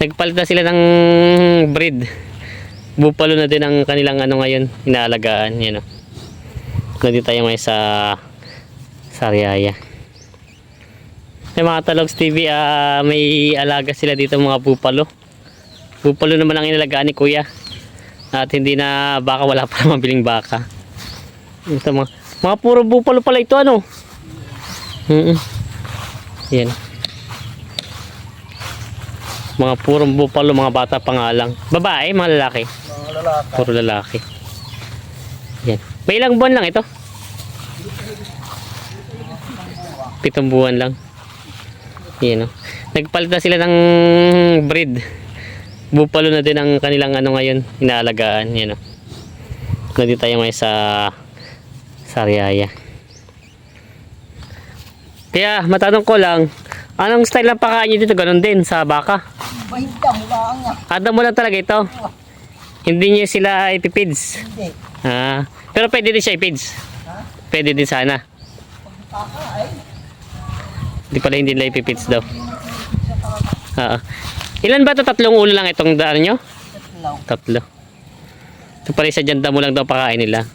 Nagpalit na sila ng breed. Bupalo na din ang kanilang ano ngayon, inaalagaan. Yan o. Nandito tayo ngayon sa Sariaya. Ay mga Talogs TV, ah, may alaga sila dito mga bupalo. Bupalo naman ang inalagaan ni Kuya. At hindi na baka, wala pa naman biling baka. Ito mga, mga puro bupalo pala ito ano. Mm Yan. Mga purong bupalo, mga bata pa nga lang. Babae, mga lalaki. Mga lalaki. Puro lalaki. Yan. May ilang buwan lang ito. Pitong buwan lang. Yan o. Nagpalit na sila ng breed. Bupalo na din ang kanilang ano ngayon, inaalagaan. Yan o. Nandito tayo ngayon sa Sariaya. Kaya matanong ko lang, anong style ng pakain nyo dito? Ganon din sa baka. Mahigda mo lang niya. Ada mo lang talaga ito. Hindi niyo sila ipipids. Hindi. Ah, pero pwede din siya ipids. Ha? Pwede din sana. Baka ay. Hindi pala hindi nila ipipids daw. Oo. Ilan ba ito? Tatlong ulo lang itong daan nyo? Tatlaw. Tatlo. Ito pala sa dyan mo lang daw pakain nila.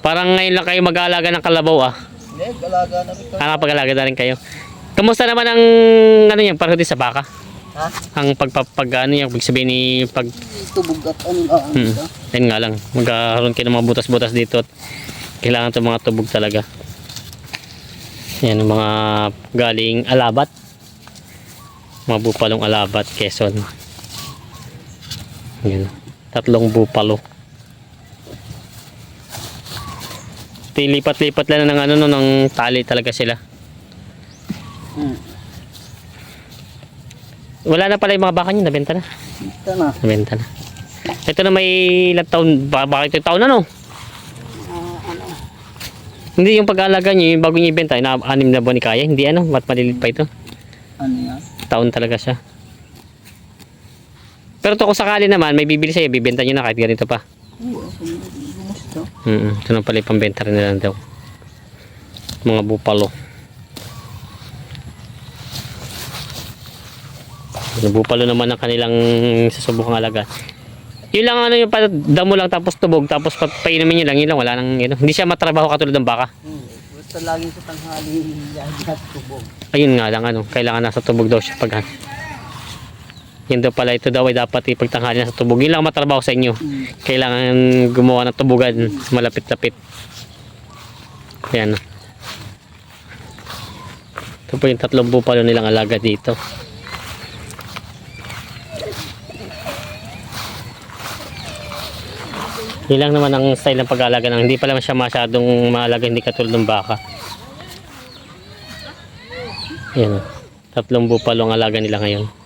Parang ngayon lang kayo mag-aalaga ng kalabaw ah. Hindi, galaga na rin. Ah, pag-aalaga na rin kayo. Kamusta naman ang ano yan, parang din sa baka? Ha? Ang pagpapag ano yan, ibig sabihin ni pag Tubog at ano lang. Hmm. Yan nga lang. Magkakaroon kayo ng mga butas-butas dito. at Kailangan ito mga tubog talaga. Yan ang mga galing alabat. Mga bupalong alabat, Quezon. Yan. Tatlong bupalo. Tilipat-lipat lang ng ano no, ng tali talaga sila. Wala na pala yung mga baka nyo, nabenta na. Ito na. Nabenta na. Ito na may ilang taon, ba, bakit ito taon na no? Hindi yung pag-aalaga nyo, yung bago nyo ibenta, na anim na buwan ni Kaya, hindi ano, ba't malilit pa ito? Ano yan? Taon talaga siya. Pero to kung sakali naman, may bibili sa'yo, bibenta nyo na kahit ganito pa. Oo, gumusto. Mm Ito na pala yung pambenta rin nila daw. Mga bupalo. Yung bupalo naman ang kanilang susubukang alaga. Yun lang ano yung damo lang tapos tubog tapos pa- painumin nyo lang yun lang wala nang yun. Hindi siya matrabaho katulad ng baka. Hmm. Basta lagi sa tanghali, lahat tubog. Ayun nga lang ano, kailangan nasa tubog daw siya pag yun daw pala ito daw ay dapat ipagtanghali nasa tubog. Yun lang ang matrabaho sa inyo. Hmm. Kailangan gumawa ng tubugan malapit-lapit. Yan. Ito po yung tatlong bupalo nilang alaga dito. Yun lang naman ang style ng pag-aalaga ng hindi pala siya masyadong maalaga hindi katulad ng baka. Yan. Tatlong bupalo ang alaga nila ngayon.